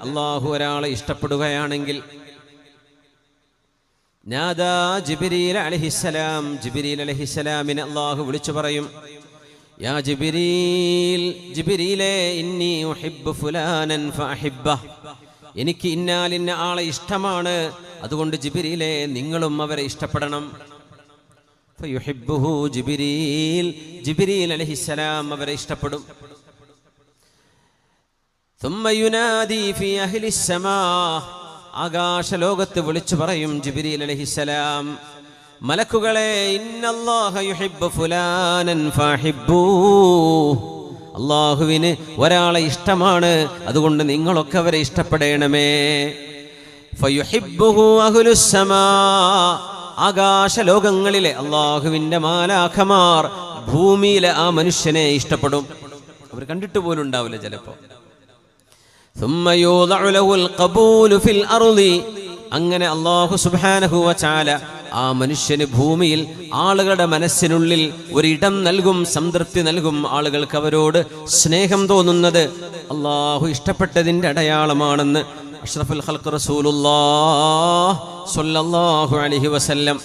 അല്ലാഹു ഒരാളെ ഇഷ്ടപ്പെടുകയാണെങ്കിൽ. നാദാ അല്ലാഹു വിളിച്ചു പറയും. യാ ജിബ്രീൽ ജിബ്രീലേ ഇന്നി ഉഹിബ്ബു ഫുലാനൻ ഫഅഹിബ്ബഹ്. എനിക്ക് ഇന്നാലിന്ന ആളെ ഇഷ്ടമാണ്. അതുകൊണ്ട് ജിബ്രീലേ നിങ്ങളും അവരെ ഇഷ്ടപ്പെടണം. ഫയുഹിബ്ബുഹു ജിബ്രീൽ ജിബ്രീൽ അവരെ ഇഷ്ടപ്പെടും. ആകാശലോകത്ത് വിളിച്ചു പറയും ജിബിരിൽ അലഹിസലാം മലക്കുകളെ അള്ളാഹുവിന് ഒരാളെ ഇഷ്ടമാണ് അതുകൊണ്ട് നിങ്ങളൊക്കെ അവരെ ഇഷ്ടപ്പെടണമേ. ആകാശലോകങ്ങളിലെ അള്ളാഹുവിന്റെ മാലാഖമാർ ഭൂമിയിലെ ആ മനുഷ്യനെ ഇഷ്ടപ്പെടും. അവർ കണ്ടിട്ട് പോലും ഉണ്ടാവില്ല ചിലപ്പോൾ. അങ്ങനെ അള്ളാഹു സുബാനഹുവ ചാല ആ മനുഷ്യന് ഭൂമിയിൽ ആളുകളുടെ മനസ്സിനുള്ളിൽ ഒരിടം നൽകും സംതൃപ്തി നൽകും ആളുകൾക്ക് അവരോട് സ്നേഹം തോന്നുന്നത് അള്ളാഹു ഇഷ്ടപ്പെട്ടതിന്റെ അടയാളമാണെന്ന് അഷ്റഫുൽ ഹൽക്ക് റസൂലുല്ലാഹു അലൈഹി വസല്ലം